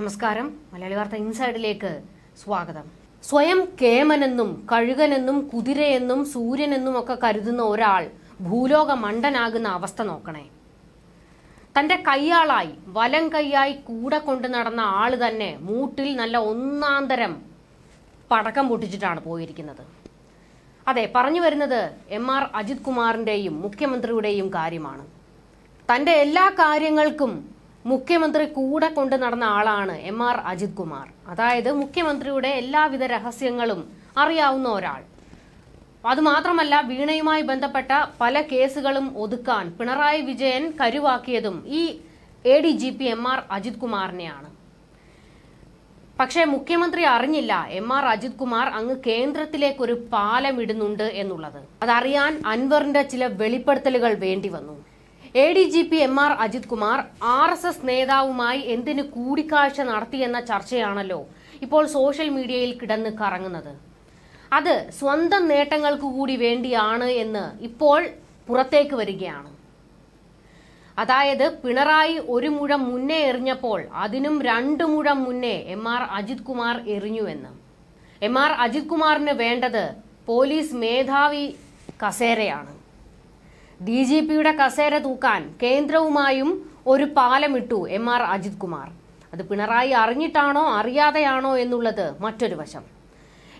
നമസ്കാരം. മലയാളി വാർത്ത ഇൻസൈഡിലേക്ക് സ്വാഗതം. സ്വയം കേമനെന്നും കഴുകനെന്നും കുതിരയെന്നും സൂര്യനെന്നും ഒക്കെ കരുതുന്ന ഒരാൾ ഭൂലോക മണ്ടനാകുന്ന അവസ്ഥ നോക്കണേ. തന്റെ കയ്യാളായി വലം കൈയായി കൂടെ കൊണ്ട് നടന്ന ആൾ തന്നെ മൂട്ടിൽ നല്ല ഒന്നാന്തരം പടക്കം പൊട്ടിച്ചിട്ടാണ് പോയിരിക്കുന്നത്. അതെ പറഞ്ഞു വരുന്നത് എം ആർ അജിത് കുമാറിന്റെയും മുഖ്യമന്ത്രിയുടെയും കാര്യമാണ്. തന്റെ എല്ലാ കാര്യങ്ങൾക്കും മുഖ്യമന്ത്രി കൂടെ കൊണ്ട് നടന്ന ആളാണ് എം ആർ അജിത് കുമാർ. അതായത് മുഖ്യമന്ത്രിയുടെ എല്ലാവിധ രഹസ്യങ്ങളും അറിയാവുന്ന ഒരാൾ. അതുമാത്രമല്ല വീണയുമായി ബന്ധപ്പെട്ട പല കേസുകളും ഒതുക്കാൻ പിണറായി വിജയൻ കരുവാക്കിയതും ഈ A D G P M R Ajith കുമാറിനെയാണ്. പക്ഷേ മുഖ്യമന്ത്രി അറിഞ്ഞില്ല എം ആർ അജിത് കുമാർ അങ്ങ് കേന്ദ്രത്തിലേക്ക് ഒരു പാലം ഇടുന്നുണ്ട് എന്നുള്ളത്. അതറിയാൻ അൻവറിന്റെ ചില വെളിപ്പെടുത്തലുകൾ വേണ്ടി വന്നു. A D G P M R Ajith Kumar R S S നേതാവുമായി എന്തിന് കൂടിക്കാഴ്ച നടത്തിയെന്ന ചർച്ചയാണല്ലോ ഇപ്പോൾ സോഷ്യൽ മീഡിയയിൽ കിടന്ന് കറങ്ങുന്നത്. അത് സ്വന്തം നേട്ടങ്ങൾക്ക് കൂടി വേണ്ടിയാണ് എന്ന് ഇപ്പോൾ പുറത്തേക്ക് വരികയാണ്. അതായത് പിണറായി ഒരു മുഴം മുന്നേ എറിഞ്ഞപ്പോൾ അതിനും രണ്ടു മുഴം മുന്നേ എം ആർ അജിത് കുമാർ എറിഞ്ഞുവെന്ന് എം ആർ അജിത് കുമാറിന് വേണ്ടത് പോലീസ് മേധാവി കസേരയാണ്. ഡി ജി പിയുടെ കസേര തൂക്കാൻ കേന്ദ്രവുമായും ഒരു പാലമിട്ടു എം ആർ അജിത് കുമാർ. അത് പിണറായി അറിഞ്ഞിട്ടാണോ അറിയാതെയാണോ എന്നുള്ളത് മറ്റൊരു വശം.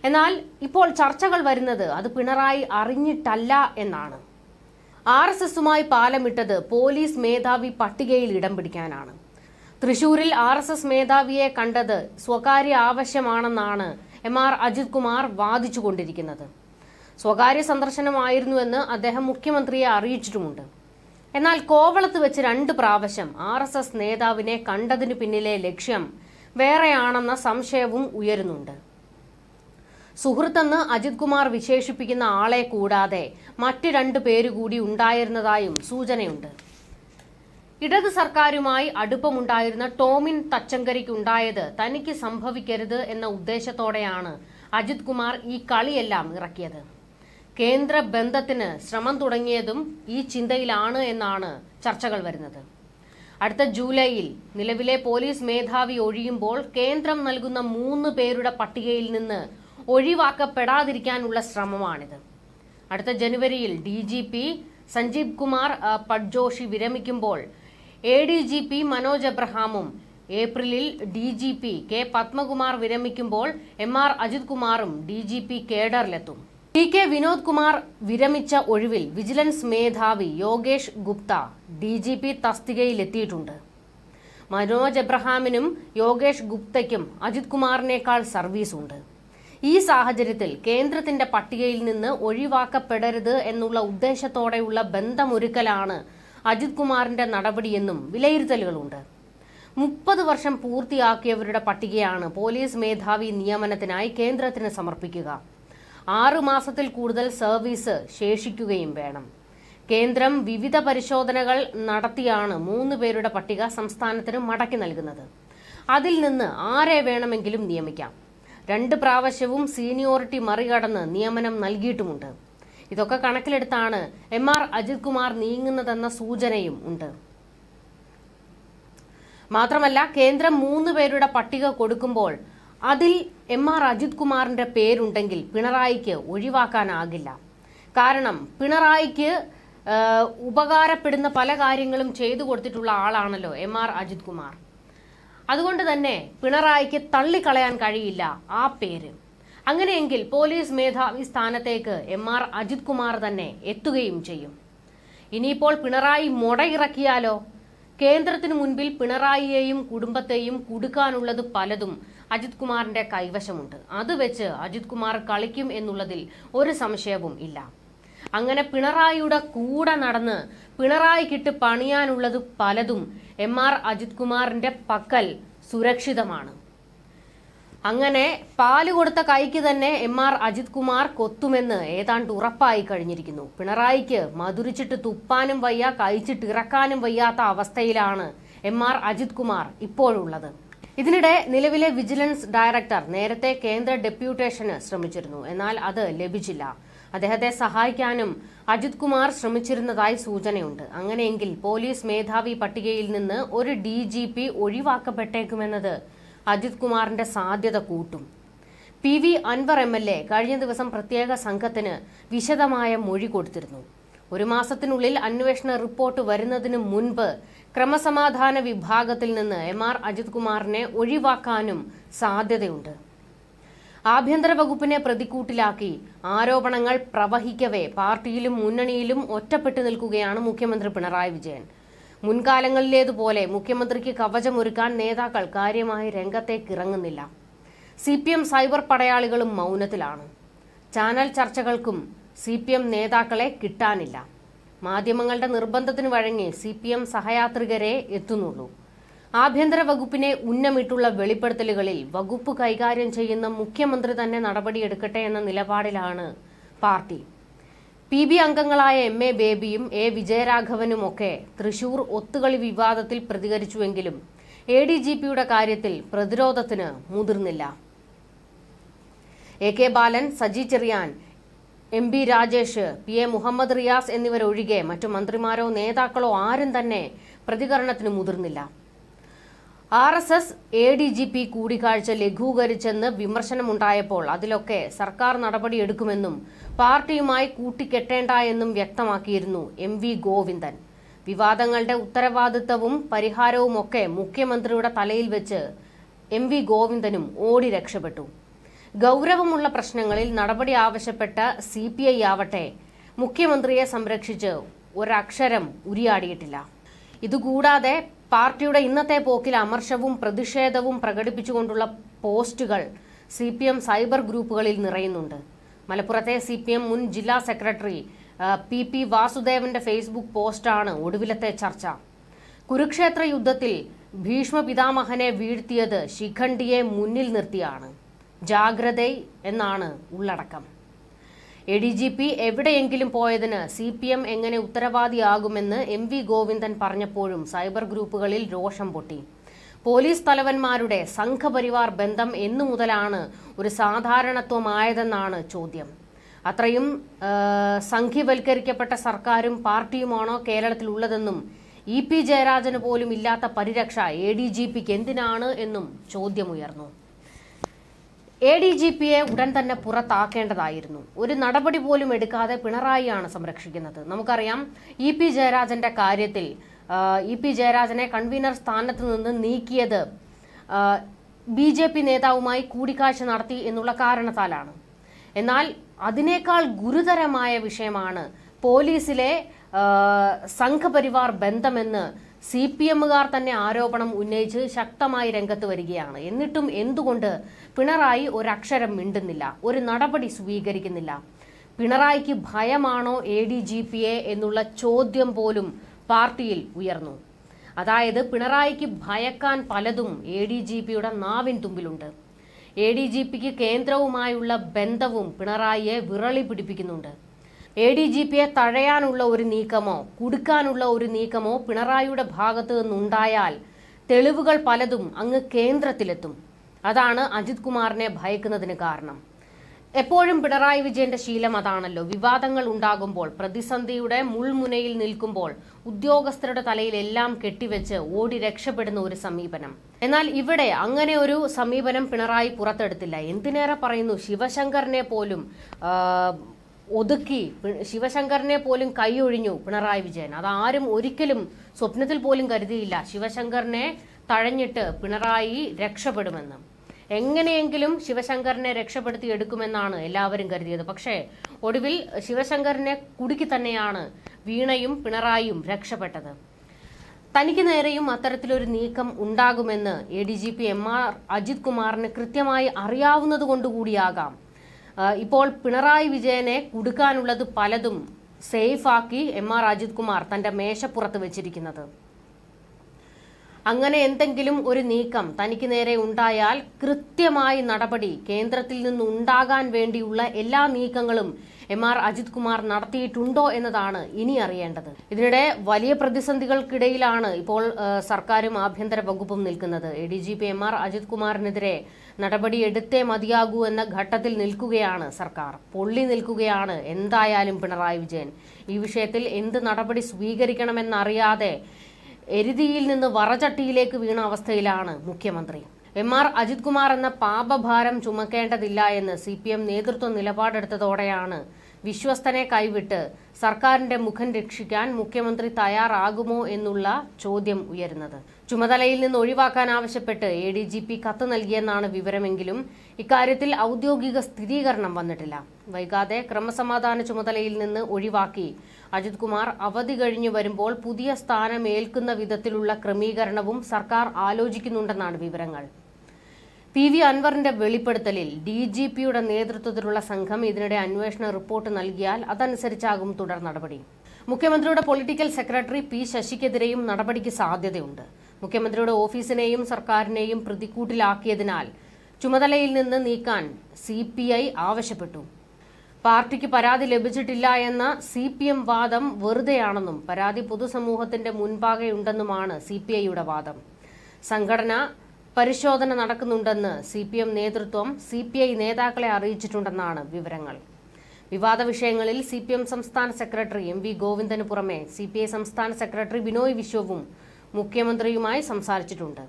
എന്നാൽ ഇപ്പോൾ ചർച്ചകൾ വരുന്നത് അത് പിണറായി അറിഞ്ഞിട്ടല്ല എന്നാണ്. ആർ എസ് എസുമായി പാലമിട്ടത് പോലീസ് മേധാവി പട്ടികയിൽ ഇടം പിടിക്കാനാണ്. തൃശൂരിൽ ആർ എസ് എസ് മേധാവിയെ കണ്ടത് സ്വകാര്യ ആവശ്യമാണെന്നാണ് എം ആർ അജിത് കുമാർ വാദിച്ചുകൊണ്ടിരിക്കുന്നത്. സ്വകാര്യ സന്ദർശനമായിരുന്നുവെന്ന് അദ്ദേഹം മുഖ്യമന്ത്രിയെ അറിയിച്ചിട്ടുമുണ്ട്. എന്നാൽ കോവളത്ത് വെച്ച് രണ്ട് പ്രാവശ്യം ആർ എസ് എസ് നേതാവിനെ കണ്ടതിനു പിന്നിലെ ലക്ഷ്യം വേറെയാണെന്ന സംശയവും ഉയരുന്നുണ്ട്. സുഹൃത്തെന്ന് അജിത് കുമാർ വിശേഷിപ്പിക്കുന്ന ആളെ കൂടാതെ മറ്റ് രണ്ട് പേരുകൂടി ഉണ്ടായിരുന്നതായും സൂചനയുണ്ട്. ഇടത് സർക്കാരുമായി അടുപ്പമുണ്ടായിരുന്ന ടോമിൻ തച്ചങ്കരിക്കുണ്ടായത് തനിക്ക് സംഭവിക്കരുത് എന്ന ഉദ്ദേശത്തോടെയാണ് അജിത് കുമാർ ഈ കളിയെല്ലാം ഇറക്കിയത്. കേന്ദ്ര ബന്ധത്തിന് ശ്രമം തുടങ്ങിയതും ഈ ചിന്തയിലാണ് എന്നാണ് ചർച്ചകൾ വരുന്നത്. അടുത്ത ജൂലൈയിൽ നിലവിലെ പോലീസ് മേധാവി ഒഴിയുമ്പോൾ കേന്ദ്രം നൽകുന്ന മൂന്ന് പേരുടെ പട്ടികയിൽ നിന്ന് ഒഴിവാക്കപ്പെടാതിരിക്കാനുള്ള ശ്രമമാണിത്. അടുത്ത ജനുവരിയിൽ D G P Sanjeev Kumar Patjoshi വിരമിക്കുമ്പോൾ A D G P Manoj എബ്രഹാമും ഏപ്രിലിൽ D G P K Padmakumar വിരമിക്കുമ്പോൾ M R Ajith കുമാറും ഡി ജി പി കേഡറിലെത്തും. ടി കെ വിനോദ് കുമാർ വിരമിച്ച ഒഴിവിൽ വിജിലൻസ് മേധാവി Yogesh Gupta D G P തസ്തികയിലെത്തിയിട്ടുണ്ട്. Manoj എബ്രഹാമിനും യോഗേഷ് ഗുപ്തയ്ക്കും അജിത് കുമാറിനേക്കാൾ സർവീസുണ്ട് ഈ സാഹചര്യത്തിൽ കേന്ദ്രത്തിന്റെ പട്ടികയിൽ നിന്ന് ഒഴിവാക്കപ്പെടരുത് എന്നുള്ള ഉദ്ദേശത്തോടെയുള്ള ബന്ധമൊരുക്കലാണ് അജിത് കുമാറിന്റെ നടപടിയെന്നും വിലയിരുത്തലുകളുണ്ട്. മുപ്പത് വർഷം പൂർത്തിയാക്കിയവരുടെ പട്ടികയാണ് പോലീസ് മേധാവി നിയമനത്തിനായി കേന്ദ്രത്തിന് സമർപ്പിക്കുക. ആറു മാസത്തിൽ കൂടുതൽ സർവീസ് ശേഷിക്കുകയും വേണം. കേന്ദ്രം വിവിധ പരിശോധനകൾ നടത്തിയാണ് മൂന്ന് പേരുടെ പട്ടിക സംസ്ഥാനത്തിന് മടക്കി നൽകുന്നത്. അതിൽ നിന്ന് ആരെ വേണമെങ്കിലും നിയമിക്കാം. രണ്ട് പ്രാവശ്യവും സീനിയോറിറ്റി മറികടന്ന് നിയമനം നൽകിയിട്ടുമുണ്ട്. ഇതൊക്കെ കണക്കിലെടുത്താണ് എം ആർ അജിത് കുമാർ നീങ്ങുന്നതെന്ന സൂചനയും ഉണ്ട്. മാത്രമല്ല കേന്ദ്രം മൂന്ന് പേരുടെ പട്ടിക കൊടുക്കുമ്പോൾ അതിൽ എം ആർ അജിത് കുമാറിന്റെ പേരുണ്ടെങ്കിൽ പിണറായിക്ക് ഒഴിവാക്കാനാകില്ല. കാരണം പിണറായിക്ക് ഉപകാരപ്പെടുന്ന പല കാര്യങ്ങളും ചെയ്തു കൊടുത്തിട്ടുള്ള ആളാണല്ലോ എം ആർ അജിത് കുമാർ. അതുകൊണ്ട് തന്നെ പിണറായിക്ക് തള്ളിക്കളയാൻ കഴിയില്ല ആ പേര്. അങ്ങനെയെങ്കിൽ പോലീസ് മേധാവി സ്ഥാനത്തേക്ക് എം ആർ അജിത് കുമാർ തന്നെ എത്തുകയും ചെയ്യും. ഇനിയിപ്പോൾ പിണറായി മുടയിറക്കിയാലോ? കേന്ദ്രത്തിനു മുൻപിൽ പിണറായിയെയും കുടുംബത്തെയും കുടുക്കാനുള്ളത് പലതും അജിത് കുമാറിന്റെ കൈവശമുണ്ട്. അത് വെച്ച് അജിത് കുമാർ കളിക്കും എന്നുള്ളതിൽ ഒരു സംശയവും ഇല്ല. അങ്ങനെ പിണറായിയുടെ കൂടെ നടന്ന് പിണറായിക്കിട്ട് പണിയാനുള്ളത് പലതും എം ആർ അജിത് കുമാറിന്റെ പക്കൽ സുരക്ഷിതമാണ്. അങ്ങനെ പാൽ കൊടുത്ത കൈക്ക് തന്നെ എം ആർ അജിത് കുമാർ കൊത്തുമെന്ന് ഏതാണ്ട് ഉറപ്പായി കഴിഞ്ഞിരിക്കുന്നു. പിണറായിക്ക് മധുരിച്ചിട്ട് തുപ്പാനും വയ്യ കഴിച്ചിട്ട് ഇറക്കാനും വയ്യാത്ത അവസ്ഥയിലാണ് എം ആർ അജിത് കുമാർ ഇപ്പോഴുള്ളത്. ഇതിനിടെ നിലവിലെ വിജിലൻസ് ഡയറക്ടർ നേരത്തെ കേന്ദ്ര ഡെപ്യൂട്ടേഷന് ശ്രമിച്ചിരുന്നു. എന്നാൽ അത് ലഭിച്ചില്ല. അദ്ദേഹത്തെ സഹായിക്കാനും അജിത് കുമാർ ശ്രമിച്ചിരുന്നതായി സൂചനയുണ്ട്. അങ്ങനെയെങ്കിൽ പോലീസ് മേധാവി പട്ടികയിൽ നിന്ന് ഒരു ഡി ജി പി ഒഴിവാക്കപ്പെട്ടേക്കുമെന്നത് അജിത് കുമാറിന്റെ സാധ്യത കൂട്ടും. P V Anvar M L A കഴിഞ്ഞ ദിവസം പ്രത്യേക സംഘത്തിന് വിശദമായ മൊഴി കൊടുത്തിരുന്നു. ഒരു മാസത്തിനുള്ളിൽ അന്വേഷണ റിപ്പോർട്ട് വരുന്നതിന് മുൻപ് ക്രമസമാധാന വിഭാഗത്തിൽ നിന്ന് എം ആർ അജിത് കുമാറിനെ ഒഴിവാക്കാനും സാധ്യതയുണ്ട്. ആഭ്യന്തര വകുപ്പിനെ പ്രതിക്കൂട്ടിലാക്കി ആരോപണങ്ങൾ പ്രവഹിക്കവേ പാർട്ടിയിലും മുന്നണിയിലും ഒറ്റപ്പെട്ടു നിൽക്കുകയാണ് മുഖ്യമന്ത്രി പിണറായി വിജയൻ. മുൻകാലങ്ങളിലേതുപോലെ മുഖ്യമന്ത്രിക്ക് കവചമൊരുക്കാൻ നേതാക്കൾ കാര്യമായി രംഗത്തേക്ക് ഇറങ്ങുന്നില്ല. സി പി എം സൈബർ പടയാളികളും മൗനത്തിലാണ്. ചാനൽ ചർച്ചകൾക്കും സി പി എം നേതാക്കളെ കിട്ടാനില്ല. മാധ്യമങ്ങളുടെ നിർബന്ധത്തിന് വഴങ്ങി സി പി എം സഹയാത്രികരെ എത്തുന്നുള്ളൂ. ആഭ്യന്തര വകുപ്പിനെ ഉന്നമിട്ടുള്ള വെളിപ്പെടുത്തലുകളിൽ വകുപ്പ് കൈകാര്യം ചെയ്യുന്ന മുഖ്യമന്ത്രി തന്നെ നടപടിയെടുക്കട്ടെ എന്ന നിലപാടിലാണ് പാർട്ടി. പി ബി അംഗങ്ങളായ എം എ ബേബിയും എ വിജയരാഘവനുമൊക്കെ തൃശൂർ ഒത്തുകളി വിവാദത്തിൽ പ്രതികരിച്ചുവെങ്കിലും എ ഡി ജി പിയുടെ കാര്യത്തിൽ പ്രതിരോധത്തിന് മുതിർന്നില്ല. A K Balan Saji Cheriyan M B Rajesh P A Muhammad Riyas എന്നിവരൊഴികെ മറ്റു മന്ത്രിമാരോ നേതാക്കളോ ആരും തന്നെ പ്രതികരണത്തിന് മുതിർന്നില്ല. R S S A D G P കൂടിക്കാഴ്ച ലഘൂകരിച്ചെന്ന് വിമർശനമുണ്ടായപ്പോൾ അതിലൊക്കെ സർക്കാർ നടപടിയെടുക്കുമെന്നും പാർട്ടിയുമായി കൂട്ടിക്കെട്ടേണ്ട എന്നും വ്യക്തമാക്കിയിരുന്നു എം വി ഗോവിന്ദൻ. വിവാദങ്ങളുടെ ഉത്തരവാദിത്തവും പരിഹാരവുമൊക്കെ മുഖ്യമന്ത്രിയുടെ തലയിൽ വെച്ച് എം വി ഗോവിന്ദനും ഓടി രക്ഷപ്പെട്ടു. ഗൗരവമുള്ള പ്രശ്നങ്ങളിൽ നടപടി ആവശ്യപ്പെട്ട സി പി ഐ ആവട്ടെ മുഖ്യമന്ത്രിയെ സംരക്ഷിച്ച് ഒരക്ഷരം ഉരിയാടിയിട്ടില്ല. ഇതുകൂടാതെ പാർട്ടിയുടെ ഇന്നത്തെ പോക്കിൽ അമർഷവും പ്രതിഷേധവും പ്രകടിപ്പിച്ചുകൊണ്ടുള്ള പോസ്റ്റുകൾ സി പി എം സൈബർ ഗ്രൂപ്പുകളിൽ നിറയുന്നുണ്ട്. മലപ്പുറത്തെ സി പി എം മുൻ ജില്ലാ സെക്രട്ടറി പി പി വാസുദേവന്റെ ഫേസ്ബുക്ക് പോസ്റ്റാണ് ഒടുവിലത്തെ ചർച്ച. കുരുക്ഷേത്ര യുദ്ധത്തിൽ ഭീഷ്മ പിതാമഹനെ വീഴ്ത്തിയത് ശിഖണ്ഡിയെ മുന്നിൽ നിർത്തിയാണ്. ജാഗ്രത എന്നാണ് ഉള്ളടക്കം. എ ഡി ജി പി എവിടെയെങ്കിലും പോയതിന് സി പി എം എങ്ങനെ ഉത്തരവാദിയാകുമെന്ന് എം വി ഗോവിന്ദൻ പറഞ്ഞപ്പോഴും സൈബർ ഗ്രൂപ്പുകളിൽ രോഷം പൊട്ടി. പോലീസ് തലവന്മാരുടെ സംഘപരിവാർ ബന്ധം എന്നു മുതലാണ് ഒരു സാധാരണത്വമായതെന്നാണ് ചോദ്യം. അത്രയും സംഘീവൽക്കരിക്കപ്പെട്ട സർക്കാരും പാർട്ടിയുമാണോ കേരളത്തിലുള്ളതെന്നും ഇ പി ജയരാജന് പോലും ഇല്ലാത്ത പരിരക്ഷ എ ഡി ജി പിക്ക് എന്തിനാണ് എന്നും ചോദ്യമുയർന്നു. എ ഡി ജി പിയെ ഉടൻ തന്നെ പുറത്താക്കേണ്ടതായിരുന്നു. ഒരു നടപടി പോലും എടുക്കാതെ പിണറായിയാണ് സംരക്ഷിക്കുന്നത്. നമുക്കറിയാം ഇ പി ജയരാജന്റെ കാര്യത്തിൽ ഇ പി ജയരാജനെ കൺവീനർ സ്ഥാനത്ത് നിന്ന് നീക്കിയത് ബി ജെ പി നേതാവുമായി കൂടിക്കാഴ്ച നടത്തി എന്നുള്ള കാരണത്താലാണ്. എന്നാൽ അതിനേക്കാൾ ഗുരുതരമായ വിഷയമാണ് പോലീസിലെ സംഘപരിവാർ ബന്ധമെന്ന് സി പി എമ്മുകാർ തന്നെ ആരോപണം ഉന്നയിച്ച് ശക്തമായി രംഗത്ത് വരികയാണ്. എന്നിട്ടും എന്തുകൊണ്ട് പിണറായി ഒരക്ഷരം മിണ്ടുന്നില്ല? ഒരു നടപടി സ്വീകരിക്കുന്നില്ല. പിണറായിക്ക് ഭയമാണോ എ ഡി ജി പി എ എന്നുള്ള ചോദ്യം പോലും പാർട്ടിയിൽ ഉയർന്നു. അതായത് പിണറായിക്ക് ഭയക്കാൻ പലതും എ ഡി ജി പിയുടെ നാവിൻ തുമ്പിലുണ്ട്. എ ഡി ജി പിക്ക് കേന്ദ്രവുമായുള്ള ബന്ധവും പിണറായിയെ വിറളി പിടിപ്പിക്കുന്നുണ്ട്. എ ഡി ജി പിയെ തഴയാനുള്ള ഒരു നീക്കമോ കുടുക്കാനുള്ള ഒരു നീക്കമോ പിണറായിയുടെ ഭാഗത്തു നിന്നുണ്ടായാൽ തെളിവുകൾ പലതും അങ്ങ് കേന്ദ്രത്തിലെത്തും. അതാണ് അജിത് കുമാറിനെ ഭയക്കുന്നതിന് കാരണം. എപ്പോഴും പിണറായി വിജയന്റെ ശീലം അതാണല്ലോ. വിവാദങ്ങൾ ഉണ്ടാകുമ്പോൾ പ്രതിസന്ധിയുടെ മുൾമുനയിൽ നിൽക്കുമ്പോൾ ഉദ്യോഗസ്ഥരുടെ തലയിൽ എല്ലാം കെട്ടിവെച്ച് ഓടി രക്ഷപ്പെടുന്ന ഒരു സമീപനം. എന്നാൽ ഇവിടെ അങ്ങനെ ഒരു സമീപനം പിണറായി പുറത്തെടുത്തില്ല. എന്തിനേറെ പറയുന്നു? ശിവശങ്കറിനെ പോലും ഒതുക്കി ശിവശങ്കറിനെ പോലും കൈയൊഴിഞ്ഞു പിണറായി വിജയൻ. അതാരും ഒരിക്കലും സ്വപ്നത്തിൽ പോലും കരുതിയില്ല ശിവശങ്കറിനെ തഴഞ്ഞിട്ട് പിണറായി രക്ഷപ്പെടുമെന്ന്. എങ്ങനെയെങ്കിലും ശിവശങ്കറിനെ രക്ഷപ്പെടുത്തി എടുക്കുമെന്നാണ് എല്ലാവരും കരുതിയത്. പക്ഷേ ഒടുവിൽ ശിവശങ്കറിനെ കുടുക്കി തന്നെയാണ് വീണയും പിണറായിയും രക്ഷപ്പെട്ടത്. തനിക്ക് നേരെയും അത്തരത്തിലൊരു നീക്കം ഉണ്ടാകുമെന്ന് A D G P M R Ajith കുമാറിന് കൃത്യമായി അറിയാവുന്നത് കൊണ്ടുകൂടിയാകാം ആ, ഇപ്പോൾ പിണറായി വിജയനെ കുടുക്കാനുള്ളത് പലതും സേഫാക്കി എം ആർ അജിത് കുമാർ തന്റെ മേശപ്പുറത്ത് വെച്ചിരിക്കുന്നത്. അങ്ങനെ എന്തെങ്കിലും ഒരു നീക്കം തനിക്ക് നേരെ ഉണ്ടായാൽ കൃത്യമായി നടപടി കേന്ദ്രത്തിൽ നിന്ന് നിന്നുണ്ടാകാൻ വേണ്ടിയുള്ള എല്ലാ നീക്കങ്ങളും എം ആർ അജിത് കുമാർ നടത്തിയിട്ടുണ്ടോ എന്നതാണ് ഇനി അറിയേണ്ടത്. ഇതിനിടെ വലിയ പ്രതിസന്ധികൾക്കിടയിലാണ് ഇപ്പോൾ സർക്കാരും ആഭ്യന്തര വകുപ്പും നിൽക്കുന്നത്. A D G P M R Ajith കുമാറിനെതിരെ നടപടി എടുത്തേ മതിയാകൂ എന്ന ഘട്ടത്തിൽ നിൽക്കുകയാണ് സർക്കാർ. പൊള്ളി നിൽക്കുകയാണ് എന്തായാലും പിണറായി വിജയൻ. ഈ വിഷയത്തിൽ എന്ത് നടപടി സ്വീകരിക്കണമെന്നറിയാതെ എരുതിയിൽ നിന്ന് വറചട്ടിയിലേക്ക് വീണ അവസ്ഥയിലാണ് മുഖ്യമന്ത്രി. എം ആർ അജിത് കുമാർ എന്ന പാപഭാരം ചുമക്കേണ്ടതില്ല എന്ന് സി പി എം നേതൃത്വം നിലപാടെടുത്തതോടെയാണ് വിശ്വസ്തനെ കൈവിട്ട് സർക്കാരിന്റെ മുഖം രക്ഷിക്കാൻ മുഖ്യമന്ത്രി തയ്യാറാകുമോ എന്നുള്ള ചോദ്യം ഉയരുന്നത്. ചുമതലയിൽ നിന്ന് ഒഴിവാക്കാൻ ആവശ്യപ്പെട്ട് എ ഡി ജി പി കത്ത് നൽകിയെന്നാണ് വിവരമെങ്കിലും ഇക്കാര്യത്തിൽ ഔദ്യോഗിക സ്ഥിരീകരണം വന്നിട്ടില്ല. വൈകാതെ ക്രമസമാധാന ചുമതലയിൽ നിന്ന് ഒഴിവാക്കി അജിത് കുമാർ അവധി കഴിഞ്ഞു വരുമ്പോൾ പുതിയ സ്ഥാനം ഏൽക്കുന്ന വിധത്തിലുള്ള ക്രമീകരണവും സർക്കാർ ആലോചിക്കുന്നുണ്ടെന്നാണ് വിവരങ്ങൾ. പി വി അൻവറിന്റെ വെളിപ്പെടുത്തലിൽ ഡി ജി പിയുടെ നേതൃത്വത്തിലുള്ള സംഘം ഇതിനിടെ അന്വേഷണ റിപ്പോർട്ട് നൽകിയാൽ അതനുസരിച്ചാകും തുടർ നടപടി. മുഖ്യമന്ത്രിയുടെ പൊളിറ്റിക്കൽ സെക്രട്ടറി പി ശശിക്കെതിരെയും നടപടിക്ക് സാധ്യതയുണ്ട്. മുഖ്യമന്ത്രിയുടെ ഓഫീസിനെയും സർക്കാരിനെയും പ്രതിക്കൂട്ടിലാക്കിയതിനാൽ ചുമതലയിൽ നിന്ന് നീക്കാൻ സി പി ഐ ആവശ്യപ്പെട്ടു. പാർട്ടിക്ക് പരാതി ലഭിച്ചിട്ടില്ല എന്ന സി പി എം വാദം വെറുതെയാണെന്നും പരാതി പൊതുസമൂഹത്തിന്റെ മുൻപാകെയുണ്ടെന്നുമാണ് സി പി ഐയുടെ വാദം. സംഘടന പരിശോധന നടക്കുന്നുണ്ടെന്ന് സി പി എം നേതൃത്വം സി പി ഐ നേതാക്കളെ അറിയിച്ചിട്ടുണ്ടെന്നാണ് വിവരങ്ങൾ. വിവാദ വിഷയങ്ങളിൽ സി പി എം സംസ്ഥാന സെക്രട്ടറി എം വി ഗോവിന്ദന് പുറമെ സി പി ഐ സംസ്ഥാന സെക്രട്ടറി ബിനോയ് വിശ്വവും മുഖ്യമന്ത്രിയുമായി സംസാരിച്ചിട്ടുണ്ട്.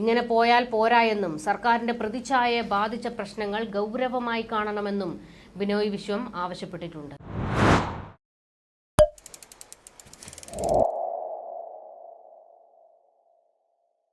ഇങ്ങനെ പോയാൽ പോരായെന്നും സർക്കാരിന്റെ പ്രതിച്ഛായയെ ബാധിച്ച പ്രശ്നങ്ങൾ ഗൗരവമായി കാണണമെന്നും ബിനോയ് വിശ്വം ആവശ്യപ്പെട്ടിട്ടുണ്ട്.